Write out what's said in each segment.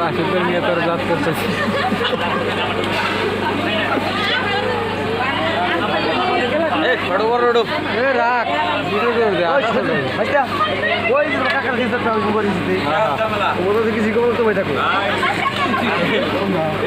রাশিদের নিয়ে তোর জাত করতেছি রাখ আচ্ছা ওই কিছু কবল তো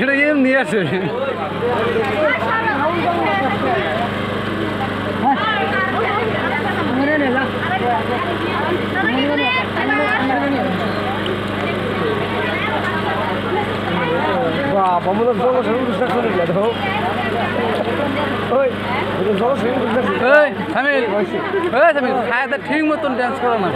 এটা এমনি আছে বাবা মনে জল সঙ্গে বুঝতে শুনে গেল ওই জল সঙ্গে বুঝতে এই সামিল। এই সামিল খায় তো ঠিক মতন ডান্স করো না।